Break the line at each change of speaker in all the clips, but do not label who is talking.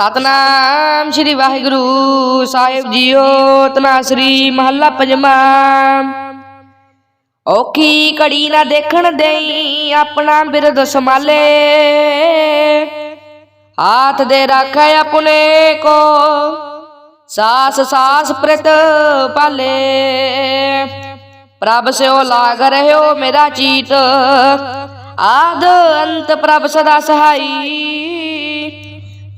ਸਤਨਾਮ ਸ੍ਰੀ ਵਾਹਿਗੁਰੂ ਸਾਹਿਬ ਜੀਓ, ਤਨਾਸਰੀ ਮਹੱਲਾ ਪੰਜਵਾਂ। ਔਖੀ ਘੜੀ ਨਾ ਦੇਖਣ ਦੇਈ ਆਪਣਾ ਬਿਰਦ ਸੰਭਾਲੇ। ਹਾਥ ਦੇ ਰੱਖੇ ਆਪਣੇ ਕੋ, ਸਾਸ ਸਾਸ ਪ੍ਰਤ ਪਾਲੇ। ਪ੍ਰਭ ਸਿਓ ਲਾਗ ਰਹਿਓ ਮੇਰਾ ਚੀਤ, ਆਦ ਅੰਤ ਪ੍ਰਭ ਸਦਾ ਸਹਾਈ।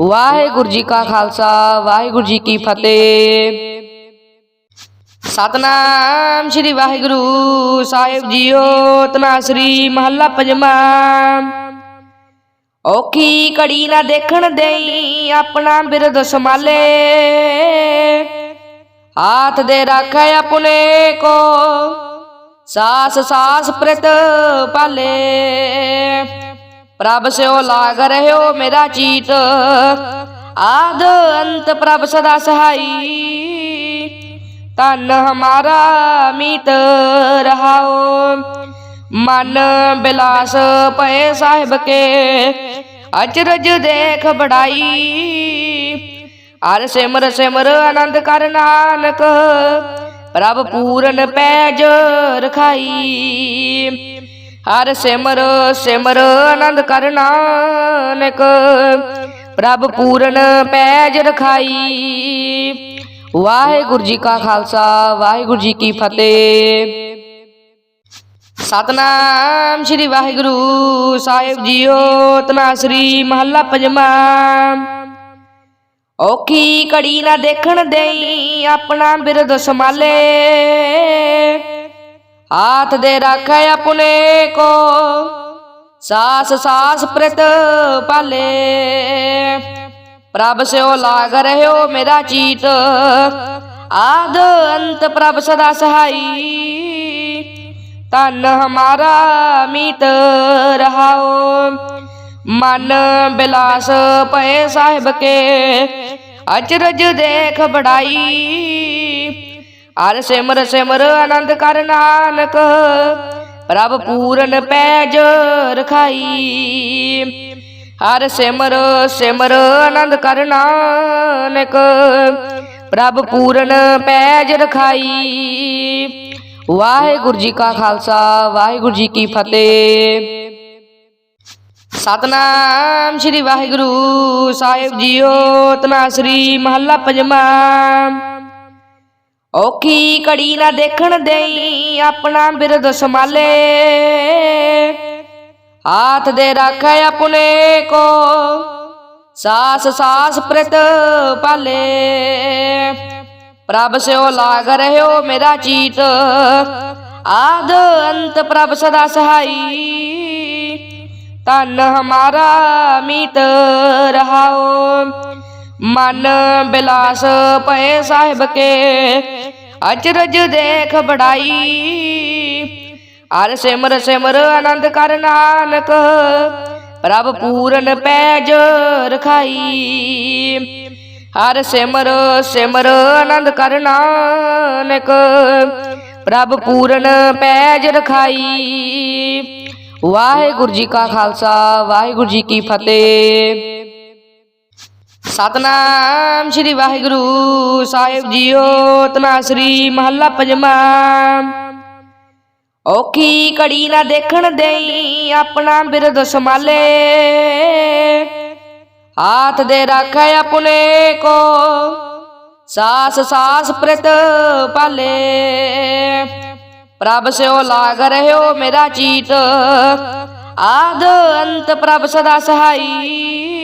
ਵਾਹਿਗੁਰੂ ਜੀ ਕਾ ਖਾਲਸਾ, ਵਾਹਿਗੁਰੂ ਜੀ ਕੀ ਫਤਿਹ। ਸਤਨਾਮ ਸ੍ਰੀ ਵਾਹਿਗੁਰੂ ਸਾਹਿਬ ਜੀਓ ਤਨਾਸਰੀ ਮਹੱਲਾ ਪੰਜਵਾਂ। ਔਖੀ ਘੜੀ ਨਾ ਦੇਖਣ ਦੇਈ ਆਪਣਾ ਬਿਰਦ ਸੰਭਾਲੇ। ਹਾਥ ਦੇ ਰੱਖੇ ਆਪਣੇ ਕੋ, ਸਾਸ ਸਾਸ ਪ੍ਰਤ ਪਾਲੇ। ਪ੍ਰਭ ਸਿਓ ਲਾਗ ਰਹਿਓ ਮੇਰਾ ਚੀਤ। ਆਦ ਅੰਤ ਪ੍ਰਭ ਸਦਾ ਸਹਾਈ। ਤਨ ਹਮਾਰਾ ਮੀਤ ਰਹਾਓ। ਮਨ ਬਿਲਾਸ ਪਏ ਸਾਹਿਬ ਕੇ। ਅਚਰਜ ਦੇਖ ਬੜਾਈ। ਅਰ ਸਿਮਰ ਸਿਮਰ ਆਨੰਦ ਕਰ ਨਾਨਕ। ਪ੍ਰਭ ਪੂਰਨ ਪੈਜ ਰਖਾਈ। ਹਰ ਸਿਮਰ ਸਿਮਰ ਆਨੰਦ ਕਰ ਨਾਨਕ। ਪ੍ਰਭ ਪੂਰਨ ਪੈਜ ਰਖਾਈ। ਵਾਹਿਗੁਰੂ ਜੀ ਕਾ ਖਾਲਸਾ, ਵਾਹਿਗੁਰੂ ਜੀ ਕੀ ਫਤਿਹ। ਸਤਨਾਮ ਸ੍ਰੀ ਵਾਹਿਗੁਰੂ ਸਾਹਿਬ ਜੀਓ ਤਨਾਸਰੀ ਮਹੱਲਾ ਪੰਜਵਾਂ। ਔਖੀ ਕੜੀ ਨਾ ਦੇਖਣ ਦੇਈ ਆਪਣਾ ਬਿਰਦ ਸੰਭਾਲੇ ਹਾਥ ਦੇ ਰੱਖੇ ਆਪਣੇ ਕੋ, ਸਾਸ ਸਾਸ ਪ੍ਰਤ ਪਾਲੇ। ਪ੍ਰਭ ਸਿਓ ਲਾਗ ਰਹਿਓ ਮੇਰਾ ਚੀਤ, ਆਦ ਅੰਤ ਪ੍ਰਭ ਸਦਾ ਸਹਾਈ। ਤਨ ਹਮਾਰਾ ਮੀਤ ਰਹਾਓ, ਮਨ ਬਿਲਾਸ ਪਏ ਸਾਹਿਬ ਕੇ, ਅਚਰਜ ਦੇਖ ਬੜਾਈ। ਹਰ ਸਿਮਰ ਸਿਮਰ ਆਨੰਦ ਕਰ ਨਾਨਕ, ਪ੍ਰਭ ਪੂਰਨ ਪੈਜ ਰਖਾਈ। ਹਰ ਸਿਮਰ ਸਿਮਰ ਆਨੰਦ ਕਰ ਨਾਨਕ, ਪ੍ਰਭ ਪੂਰਨ ਪੈਜ ਰਖਾਈ। ਵਾਹਿਗੁਰੂ ਜੀ ਕਾ ਖਾਲਸਾ, ਵਾਹਿਗੁਰੂ ਜੀ ਕੀ ਫਤਿਹ। ਸਤਨਾਮ ਸ੍ਰੀ ਵਾਹਿਗੁਰੂ, ਸਾਹਿਬ ਜੀਓ ਤਨਾਸਰੀ ਮਹੱਲਾ ਪੰਜਵਾਂ। ਔਖੀ ਘੜੀ ਨਾ ਦੇਖਣ ਦੇਈ ਆਪਣਾ ਬਿਰਦ ਸੰਭਾਲੇ। ਹਾਥ ਦੇ ਰੱਖੇ ਆਪਣੇ ਕੋ, ਸਾਸ ਸਾਸ ਪ੍ਰਤ ਪਾਲੇ ਪ੍ਰਭ ਸਿਓ ਲਾਗ ਰਹਿਓ ਮੇਰਾ ਚੀਤ, ਆਦ ਅੰਤ ਪ੍ਰਭ ਸਦਾ ਸਹਾਈ। ਤਨ ਹਮਾਰਾ ਮੀਤ ਰਹਾਓ। ਮਨ ਬਿਲਾਸ ਪਏ ਸਾਹਿਬ ਕੇ। ਅਚਰਜ ਦੇਖ ਬੜਾਈ। ਹਰ ਸਿਮਰ ਸਿਮਰ ਆਨੰਦ ਕਰ ਨਾਨਕ। ਪ੍ਰਭ ਪੂਰਨ ਪੈਜ ਰਖਾਈ। ਹਰ ਸਿਮਰ ਸਿਮਰ ਆਨੰਦ ਕਰ ਨਾਨਕ। ਪ੍ਰਭ ਪੂਰਨ ਪੈਜ ਰਖਾਈ। ਵਾਹਿਗੁਰੂ ਜੀ ਕਾ ਖਾਲਸਾ, ਵਾਹਿਗੁਰੂ ਜੀ ਕੀ ਫਤਿਹ। ਸਤਨਾਮ ਸ੍ਰੀ ਵਾਹਿਗੁਰੂ ਸਾਹਿਬ ਜੀਓ ਤਨਾਸਰੀ ਮਹੱਲਾ ਪੰਜਵਾਂ। ਔਖੀ ਘੜੀ ਨਾ ਦੇਖਣ ਦੇਈ ਆਪਣਾ ਬਿਰਦ ਸੰਭਾਲੇ। ਹਾਥ ਦੇ ਰੱਖੇ ਆਪਣੇ ਕੋ, ਸਾਸ ਸਾਸ ਪ੍ਰਤ ਪਾਲੇ। ਪ੍ਰਭ ਸਿਓ ਲਾਗ ਰਹਿਓ ਮੇਰਾ ਚੀਤ, ਆਦ ਅੰਤ ਪ੍ਰਭ ਸਦਾ ਸਹਾਈ।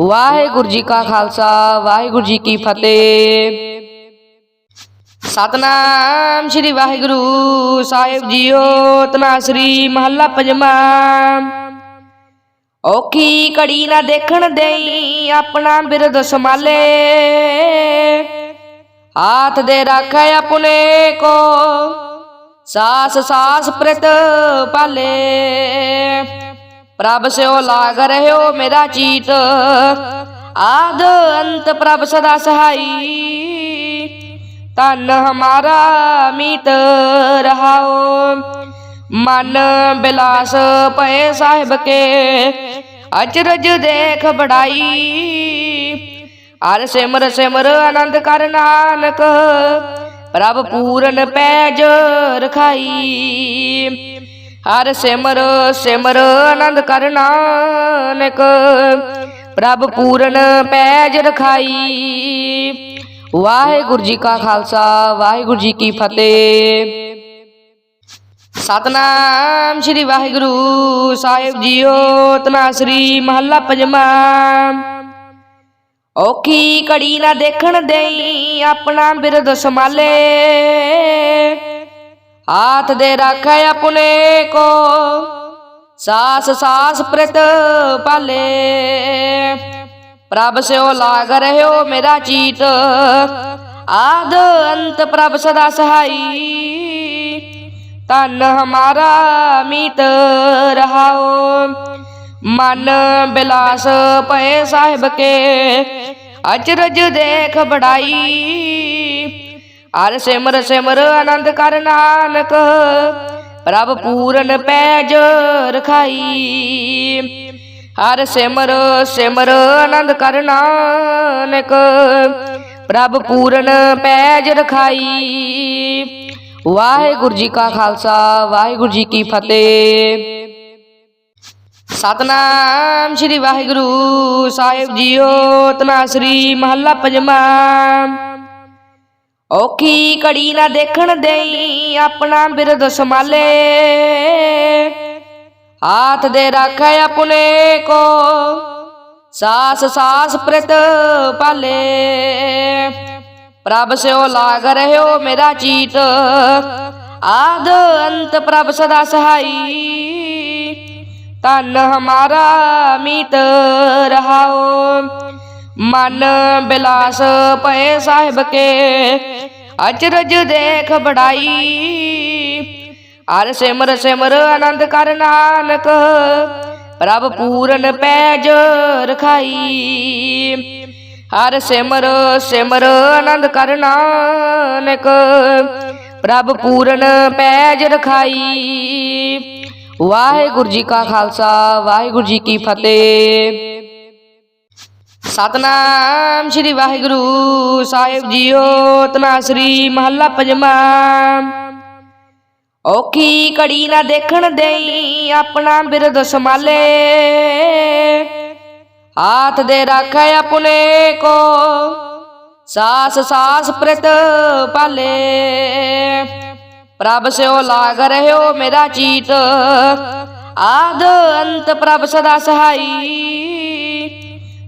ਵਾਹਿਗੁਰੂ ਜੀ ਕਾ ਖਾਲਸਾ, ਵਾਹਿਗੁਰੂ ਜੀ ਕੀ ਫਤਿਹ। ਸਤਨਾਮ ਸ੍ਰੀ ਵਾਹਿਗੁਰੂ ਸਾਹਿਬ ਜੀਓ ਤਨਾਸਰੀ ਮਹੱਲਾ ਪੰਜਵਾਂ। ਔਖੀ ਘੜੀ ਨਾ ਦੇਖਣ ਦੇਈ ਆਪਣਾ ਬਿਰਦ ਸੰਭਾਲੇ। ਹਾਥ ਦੇ ਰੱਖੇ ਆਪਣੇ ਕੋ, ਸਾਸ ਸਾਸ ਪ੍ਰਤ ਪਾਲੇ। ਪ੍ਰਭ ਸਿਓ ਲਾਗ ਰਹਿਓ ਮੇਰਾ ਚੀਤ। ਆਦ ਅੰਤ ਪ੍ਰਭ ਸਦਾ ਸਹਾਈ। ਤਨ ਹਮਾਰਾ ਮੀਤ ਰਹਾਓ। ਮਨ ਬਿਲਾਸ ਪਏ ਸਾਹਿਬ ਕੇ। ਅਚਰਜ ਦੇਖ ਬੜਾਈ। ਹਰ ਸਿਮਰ ਸਿਮਰ ਆਨੰਦ ਕਰ ਨਾਨਕ। ਪ੍ਰਭ ਪੂਰਨ ਪੈਜ ਰਖਾਈ। ਹਰ ਸਿਮਰ ਸਿਮਰ ਆਨੰਦ ਕਰ ਨਾਨਕ। ਪ੍ਰਭ ਪੂਰਨ ਪੈਜ ਰਖਾਈ। ਵਾਹਿਗੁਰੂ ਜੀ ਕਾ ਖਾਲਸਾ, ਵਾਹਿਗੁਰੂ ਜੀ ਕੀ ਫਤਿਹ। ਸਤਨਾਮ ਸ੍ਰੀ ਵਾਹਿਗੁਰੂ ਸਾਹਿਬ ਜੀਓ ਤਨਾਸਰੀ ਮਹੱਲਾ ਪੰਜਵਾਂ। ਔਖੀ ਕੜੀ ਨਾ ਦੇਖਣ ਦੇਈ ਆਪਣਾ ਬਿਰਦ ਸੰਭਾਲੇ। ਹਾਥ ਦੇ ਰੱਖੇ ਆਪਣੇ ਕੋ ਸਾਸ ਸਾਸ ਪ੍ਰਤ ਪਾਲੇ ਪ੍ਰਭ ਸਿਓ ਲਾਗ ਰਹਿਓ ਮੇਰਾ ਚੀਤ ਆਦ ਅੰਤ ਪ੍ਰਭ ਸਦਾ ਸਹਾਈ ਤਨ ਹਮਾਰਾ ਮੀਤ ਰਹਾਓ ਮਨ ਬਿਲਾਸ ਪਏ ਸਾਹਿਬ ਕੇ ਅਚਰਜ ਦੇਖ ਬੜਾਈ ਹਰ ਸਿਮਰ ਸਿਮਰ ਆਨੰਦ ਕਰ ਨਾਨਕ, ਪ੍ਰਭ ਪੂਰਨ ਪੈਜ ਰਖਾਈ। ਹਰ ਸਿਮਰ ਸਿਮਰ ਆਨੰਦ ਕਰ ਨਾਨਕ, ਪ੍ਰਭ ਪੂਰਨ ਪੈਜ ਰਖਾਈ। ਵਾਹਿਗੁਰੂ ਜੀ ਕਾ ਖਾਲਸਾ, ਵਾਹਿਗੁਰੂ ਜੀ ਕੀ ਫਤਿਹ। ਸਤਨਾਮ ਸ੍ਰੀ ਵਾਹਿਗੁਰੂ, ਸਾਹਿਬ ਜੀਓ ਤਨਾਸਰੀ ਮਹੱਲਾ ਪੰਜਵਾਂ। ਔਖੀ ਘੜੀ ਨਾ ਦੇਖਣ ਦੇਈ ਆਪਣਾ ਬਿਰਦ ਸੰਭਾਲੇ। ਹਾਥ ਦੇ ਰੱਖੇ ਆਪਣੇ ਕੋ, ਸਾਸ ਸਾਸ ਪ੍ਰਤ ਪਾਲੇ। ਪ੍ਰਭ ਸਿਓ ਲਾਗ ਰਹਿਓ ਮੇਰਾ ਚੀਤ, ਆਦ ਅੰਤ ਪ੍ਰਭ ਸਦਾ ਸਹਾਈ। ਤਨ ਹਮਾਰਾ ਮੀਤ ਰਹਾਓ। ਮਨ ਬਿਲਾਸ ਪਏ ਸਾਹਿਬ ਕੇ, ਅਚਰਜ ਦੇਖ ਬੜਾਈ ਹਰ ਸਿਮਰ ਸਿਮਰ ਆਨੰਦ ਕਰ ਨਾਨਕ, ਪ੍ਰਭ ਪੂਰਨ ਪੈਜ ਰਖਾਈ। ਹਰ ਸਿਮਰ ਸਿਮਰ ਆਨੰਦ ਕਰ ਨਾਨਕ, ਪ੍ਰਭ ਪੂਰਨ ਪੈਜ ਰਖਾਈ। ਵਾਹਿਗੁਰੂ ਜੀ ਕਾ ਖਾਲਸਾ, ਵਾਹਿਗੁਰੂ ਜੀ ਕੀ ਫਤਿਹ। ਸਤਨਾਮ ਸ੍ਰੀ ਵਾਹਿਗੁਰੂ ਸਾਹਿਬ ਜੀਓ ਤਨਾਸਰੀ ਮਹੱਲਾ ਪੰਜਵਾਂ। ਔਖੀ ਘੜੀ ਨਾ ਦੇਖਣ ਦੇਈ ਆਪਣਾ ਬਿਰਦ ਸੰਭਾਲੇ। ਹਾਥ ਦੇ ਰੱਖੇ ਆਪਣੇ ਕੋ, ਸਾਸ ਸਾਸ ਪ੍ਰਤ ਪਾਲੇ। ਪ੍ਰਭ ਸਿਓ ਲਾਗ ਰਹਿਓ ਮੇਰਾ ਚੀਤ, ਆਦ ਅੰਤ ਪ੍ਰਭ ਸਦਾ ਸਹਾਈ।